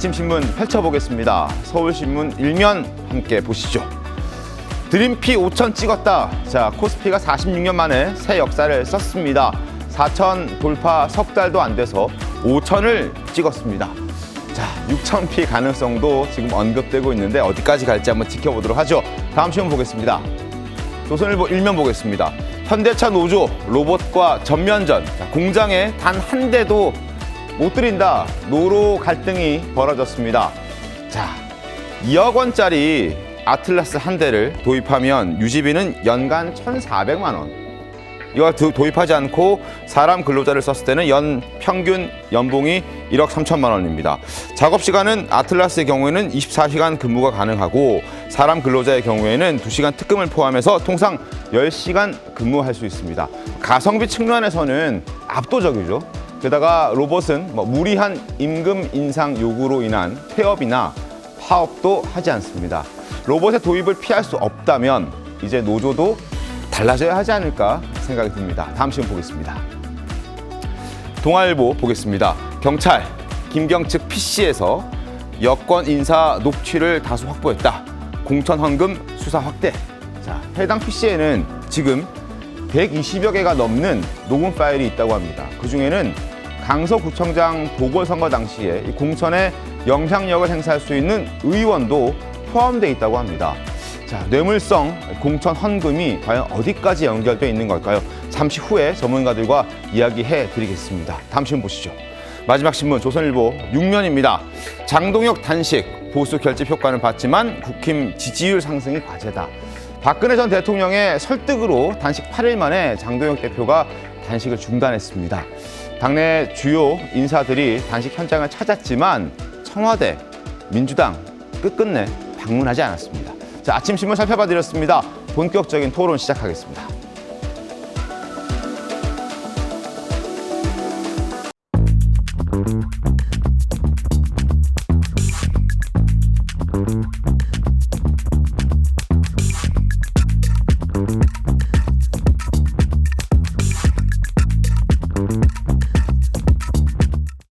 아침 신문 펼쳐보겠습니다. 서울신문 일면 함께 보시죠. 드림피 5천 찍었다. 자, 코스피가 46년 만에 새 역사를 썼습니다. 4천 돌파 석 달도 안 돼서 5천을 찍었습니다. 자, 6천 피 가능성도 지금 언급되고 있는데 어디까지 갈지 한번 지켜보도록 하죠. 다음 신문 보겠습니다. 조선일보 일면 보겠습니다. 현대차 노조 로봇과 전면전. 자, 공장에 단 한 대도 못 들인다. 노로 갈등이 벌어졌습니다. 자, 2억 원짜리 아틀라스 한 대를 도입하면 유지비는 연간 1,400만 원. 이걸 도- 도입하지 않고 사람 근로자를 썼을 때는 연 평균 연봉이 1억 3천만 원입니다. 작업 시간은 아틀라스의 경우에는 24시간 근무가 가능하고 사람 근로자의 경우에는 2시간 특금을 포함해서 통상 10시간 근무할 수 있습니다. 가성비 측면에서는 압도적이죠. 게다가 로봇은 뭐 무리한 임금 인상 요구로 인한 폐업이나 파업도 하지 않습니다. 로봇의 도입을 피할 수 없다면 이제 노조도 달라져야 하지 않을까 생각이 듭니다. 다음 시간 보겠습니다. 동아일보 보겠습니다. 경찰 김경측 PC에서 여권 인사 녹취를 다수 확보했다. 공천 헌금 수사 확대. 자, 해당 PC에는 지금 120여 개가 넘는 녹음 파일이 있다고 합니다. 그 중에는 강서구청장 보궐선거 당시에 이 공천에 영향력을 행사할 수 있는 의원도 포함되어 있다고 합니다. 자, 뇌물성 공천 헌금이 과연 어디까지 연결되어 있는 걸까요? 잠시 후에 전문가들과 이야기해 드리겠습니다. 다음 신문 보시죠. 마지막 신문 조선일보 6면입니다. 장동혁 단식 보수 결집 효과는 봤지만 국힘 지지율 상승이 과제다. 박근혜 전 대통령의 설득으로 단식 8일 만에 장동혁 대표가 단식을 중단했습니다. 당내 주요 인사들이 단식 현장을 찾았지만 청와대, 민주당 끝끝내 방문하지 않았습니다. 자, 아침 신문 살펴봐 드렸습니다. 본격적인 토론 시작하겠습니다.